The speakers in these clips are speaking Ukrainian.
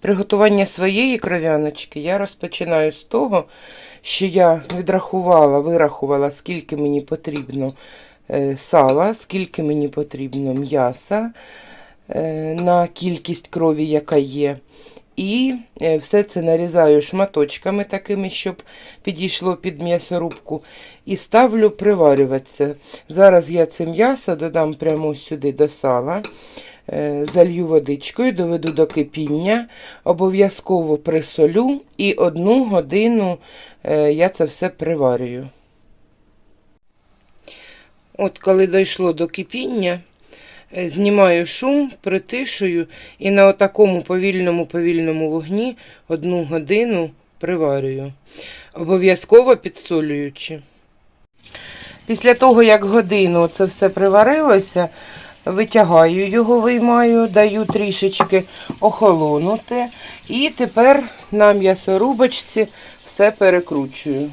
Приготування своєї кров'яночки я розпочинаю з того, що я відрахувала, вирахувала, скільки мені потрібно е, сала, скільки мені потрібно м'яса е, на кількість крові, яка є. І е, все це нарізаю шматочками такими, щоб підійшло під м'ясорубку. І ставлю приварюватися. Зараз я це м'ясо додам прямо сюди до сала. Е, Залью водичкою, доведу до кипіння, обов'язково присолю і одну годину е, я це все приварюю. От коли дійшло до кипіння, е, знімаю шум, притишую і на отакому повільному-повільному вогні одну годину приварюю, обов'язково підсолюючи. Після того, як годину це все приварилося, витягаю його, виймаю, даю трішечки охолонути. І тепер на м'ясорубочці все перекручую.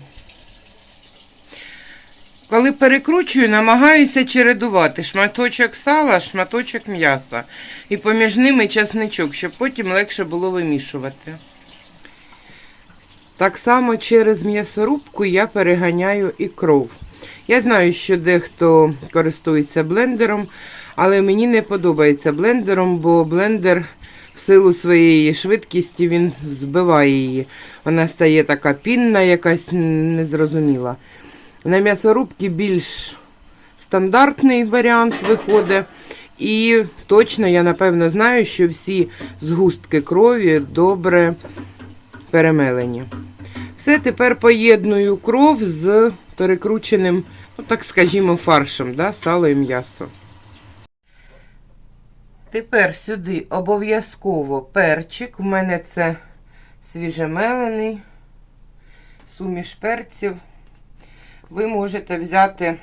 Коли перекручую, намагаюся чередувати шматочок сала, шматочок м'яса. І поміж ними часничок, щоб потім легше було вимішувати. Так само через м'ясорубку я переганяю і кров. Я знаю, що дехто користується блендером, але мені не подобається блендером, бо блендер в силу своєї швидкості він збиває її. Вона стає така пінна, якась незрозуміла. На м'ясорубці більш стандартний варіант виходить. І точно я напевно знаю, що всі згустки крові добре перемелені. Все, тепер поєдную кров з перекрученим, ну так скажімо, фаршем, да, сало і м'ясо. Тепер сюди обов'язково перчик. У мене це свіжемелений, суміш перців. Ви можете взяти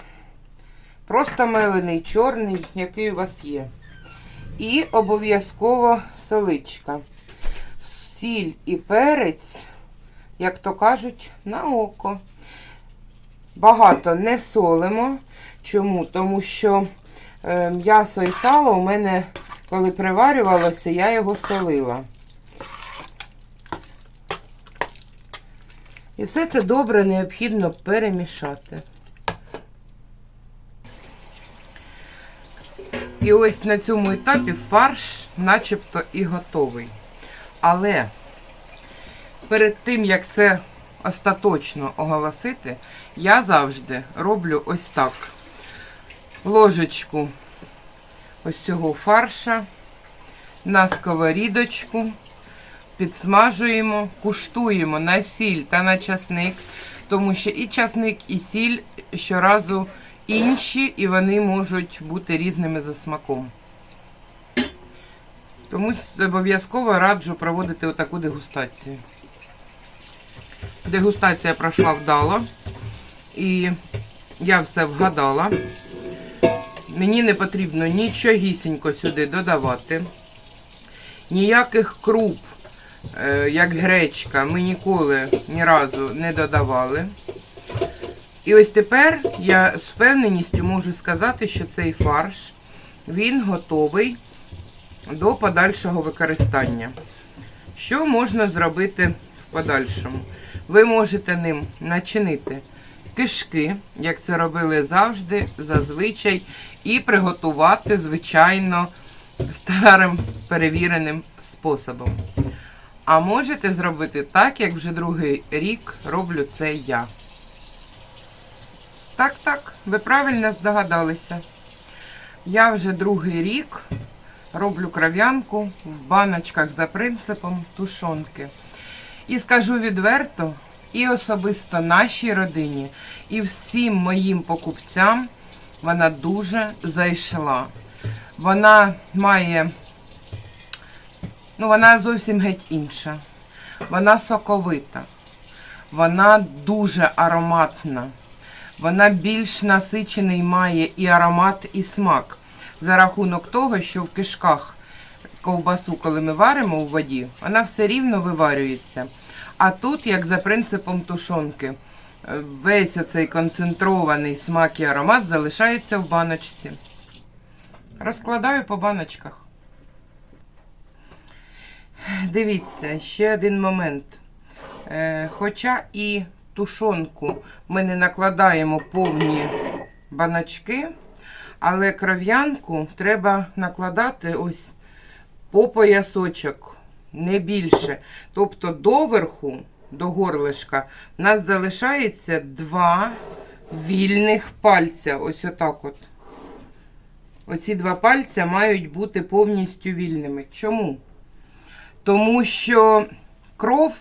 просто мелений, чорний, який у вас є. І обов'язково соличка. Сіль і перець, як то кажуть, на око. Багато не солимо. Чому? Тому що е, м'ясо і сало у мене, коли приварювалося, я його солила. І все це добре необхідно перемішати. І ось на цьому етапі фарш начебто і готовий. Але перед тим, як це остаточно оголосити, я завжди роблю ось так. Ложечку ось цього фарша на сковорідочку, підсмажуємо, куштуємо на сіль та на часник, тому що і часник, і сіль щоразу інші, і вони можуть бути різними за смаком. Тому обов'язково раджу проводити отаку дегустацію. Дегустація пройшла вдало. І я все вгадала. Мені не потрібно нічогісінько сюди додавати. Ніяких круп, е, як гречка, ми ніколи ні разу не додавали. І ось тепер я з впевненістю можу сказати, що цей фарш, він готовий до подальшого використання. Що можна зробити в подальшому? Ви можете ним начинити кишки, як це робили завжди, зазвичай, і приготувати, звичайно, старим перевіреним способом. А можете зробити так, як вже другий рік роблю це я. Так, так, ви правильно здогадалися. Я вже другий рік роблю кров'янку в баночках за принципом тушонки. І скажу відверто, і особисто нашій родині, і всім моїм покупцям вона дуже зайшла. Вона має, ну, вона зовсім геть інша. Вона соковита, вона дуже ароматна. Вона більш насичений має і аромат, і смак. За рахунок того, що в кишках ковбасу, коли ми варимо у воді, вона все рівно виварюється. А тут, як за принципом тушонки, е, весь оцей концентрований смак і аромат залишається в баночці. Розкладаю по баночках. Дивіться, ще один момент. Е, хоча і тушонку ми не накладаємо повні баночки, але кров'янку треба накладати ось по поясочок, не більше. Тобто доверху, до горлишка, в нас залишається два вільних пальця. Ось отак от. Оці два пальця мають бути повністю вільними. Чому? Тому що кров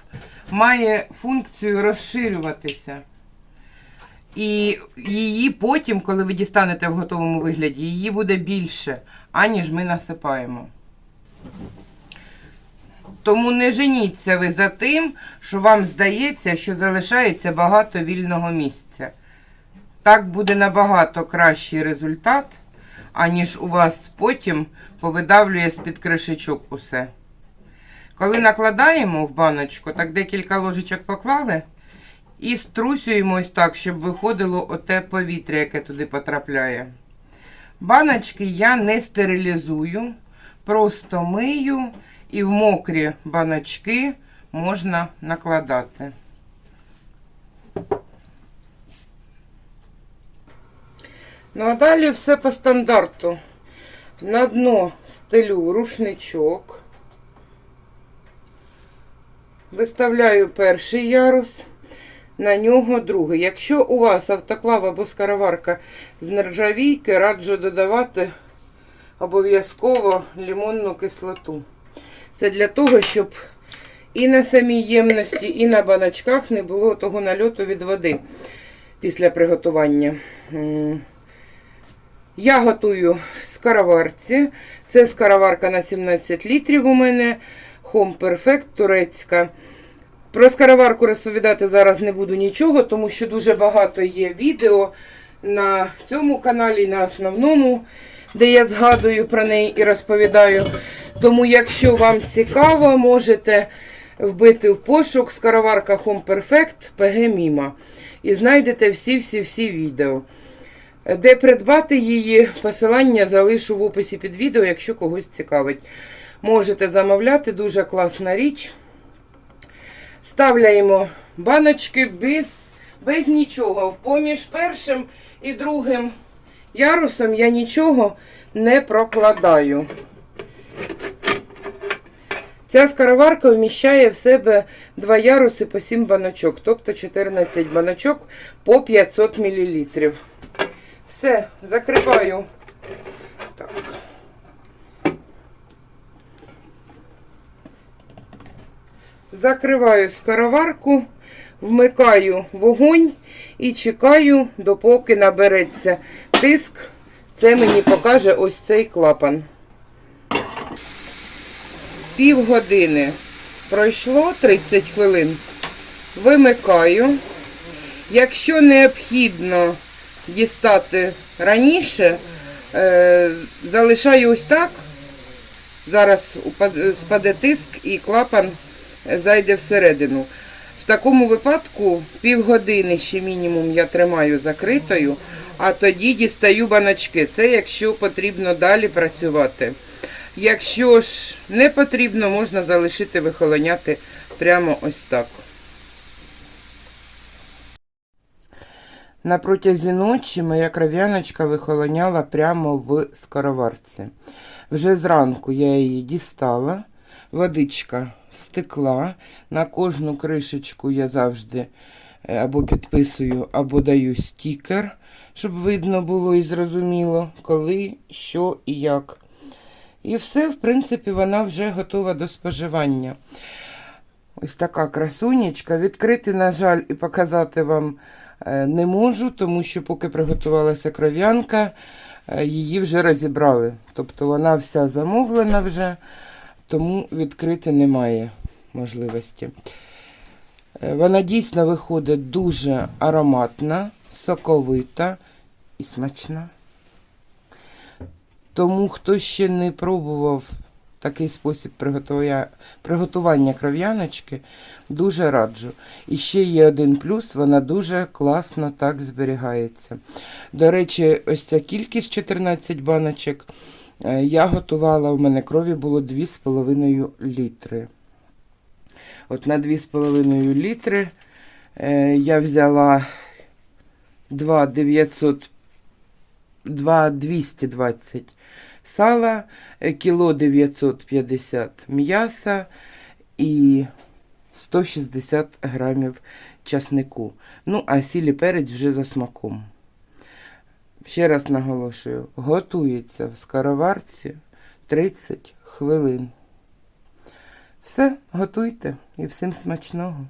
має функцію розширюватися. І її потім, коли ви дістанете в готовому вигляді, її буде більше, аніж ми насипаємо. Тому не женіться ви за тим, що вам здається, що залишається багато вільного місця. Так буде набагато кращий результат, аніж у вас потім повидавлює з-під кришечок усе. Коли накладаємо в баночку, так декілька ложечок поклали і струсюємо ось так, щоб виходило оте повітря, яке туди потрапляє. Баночки я не стерилізую, просто мию і в мокрі баночки можна накладати. Ну а далі все по стандарту. На дно стелю рушничок. Виставляю перший ярус, на нього другий. Якщо у вас автоклав або скароварка з нержавійки, раджу додавати обов'язково лимонну кислоту. Це для того, щоб і на самій ємності, і на баночках не було того нальоту від води після приготування. Я готую в скароварці. Це скароварка на 17 літрів у мене. Home Perfect турецька. Про скароварку розповідати зараз не буду нічого, тому що дуже багато є відео на цьому каналі, на основному, де я згадую про неї і розповідаю. Тому, якщо вам цікаво, можете вбити в пошук скароварка Home Perfect PG Mima. І знайдете всі-всі-всі відео. Де придбати її, посилання залишу в описі під відео, якщо когось цікавить. Можете замовляти, дуже класна річ. Ставляємо баночки без, без нічого. Поміж першим і другим ярусом я нічого не прокладаю. Ця скароварка вміщає в себе два яруси по 7 баночок, тобто 14 баночок по 500 мл. Все, закриваю. Так. Закриваю скароварку, вмикаю вогонь і чекаю, допоки набереться тиск. Це мені покаже ось цей клапан. Півгодини пройшло 30 хвилин. Вимикаю. Якщо необхідно дістати раніше, е, залишаю ось так. Зараз спаде тиск і клапан зайде всередину. В такому випадку півгодини ще мінімум я тримаю закритою, а тоді дістаю баночки. Це якщо потрібно далі працювати. Якщо ж не потрібно, можна залишити вихолоняти прямо ось так. На протязі ночі моя кров'яночка вихолоняла прямо в скороварці. Вже зранку я її дістала, водичка стекла. На кожну кришечку я завжди е, або підписую, або даю стікер, щоб видно було і зрозуміло, коли, що і як. І все, в принципі, вона вже готова до споживання. Ось така красунечка. Відкрити, на жаль, і показати вам е, не можу, тому що поки приготувалася кров'янка, е, її вже розібрали. Тобто вона вся замовлена вже, тому відкрити немає можливості. Е, Вона дійсно виходить дуже ароматна, соковита і смачна. Тому, хто ще не пробував такий спосіб приготування, кров'яночки, дуже раджу. І ще є один плюс, вона дуже класно так зберігається. До речі, ось ця кількість 14 баночок Е, Я готувала, у мене крові було 2,5 літри. От на 2,5 літри е, я взяла 2 900, 2 220 сала, е, кіло 950 м'яса і 160 грамів часнику. Ну, а сіль і перець вже за смаком. Ще раз наголошую, готується в скороварці 30 хвилин. Все, готуйте і всім смачного.